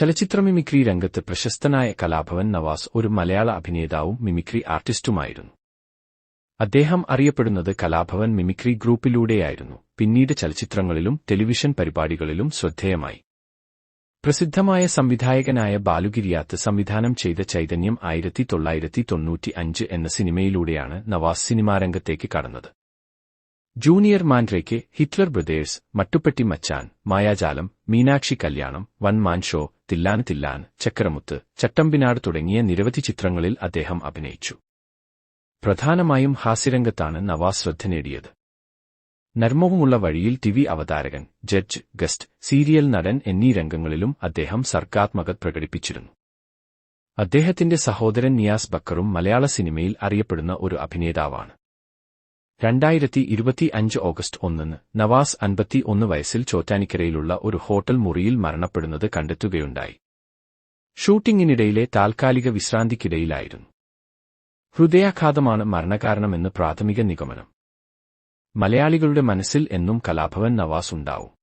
ചലച്ചിത്ര മിമിക്രി രംഗത്ത് പ്രശസ്തനായ കലാഭവൻ നവാസ് ഒരു മലയാള അഭിനേതാവും മിമിക്രി ആർട്ടിസ്റ്റുമായിരുന്നു. അദ്ദേഹം അറിയപ്പെടുന്നത് കലാഭവൻ മിമിക്രി ഗ്രൂപ്പിലൂടെയായിരുന്നു. പിന്നീട് ചലച്ചിത്രങ്ങളിലും ടെലിവിഷൻ പരിപാടികളിലും ശ്രദ്ധേയമായി. പ്രസിദ്ധമായ സംവിധായകനായ ബാലുഗിരിയാത്ത് സംവിധാനം ചെയ്ത ചൈതന്യം ആയിരത്തി തൊള്ളായിരത്തി തൊണ്ണൂറ്റി അഞ്ച് എന്ന സിനിമയിലൂടെയാണ് നവാസ് സിനിമാരംഗത്തേക്ക് കടന്നത്. Junior മാൻഡ്രയ്ക്ക് Hitler brothers Mattupetti Machan Mayajalam Meenakshi Kalyanam one man show Thillana Thillana Chakkaramuthu Chattambinadu തുടങ്ങിയ നിരവധി ചിത്രങ്ങളിൽ അദ്ദേഹം അഭിനയിച്ചു. പ്രധാനമായും ഹാസ്യരംഗത്താണ് നവാസ് ശ്രദ്ധ നേടിയത്. നർമ്മവുമുള്ള വഴിയിൽ ടിവി അവതാരകൻ ജഡ്ജ് ഗസ്റ്റ് സീരിയൽ നടൻ എന്നീ രംഗങ്ങളിലും അദ്ദേഹം സർഗാത്മകത പ്രകടിപ്പിച്ചിരുന്നു. അദ്ദേഹത്തിന്റെ സഹോദരൻ നിയാസ് ബക്കറും മലയാള സിനിമയിൽ അറിയപ്പെടുന്ന ഒരു അഭിനേതാവാണ്. രണ്ടായിരത്തി ഇരുപത്തി അഞ്ച് ഓഗസ്റ്റ് ഒന്നിന് നവാസ് അൻപത്തി ഒന്ന് വയസ്സിൽ ചോറ്റാനിക്കരയിലുള്ള ഒരു ഹോട്ടൽ മുറിയിൽ മരണപ്പെടുന്നത് കണ്ടെത്തുകയുണ്ടായി. ഷൂട്ടിംഗിനിടയിലെ താൽക്കാലിക വിശ്രാന്തിക്കിടയിലായിരുന്നു. ഹൃദയാഘാതമാണ് മരണകാരണമെന്ന് പ്രാഥമിക നിഗമനം. മലയാളികളുടെ മനസ്സിൽ എന്നും കലാഭവൻ നവാസ് ഉണ്ടാവും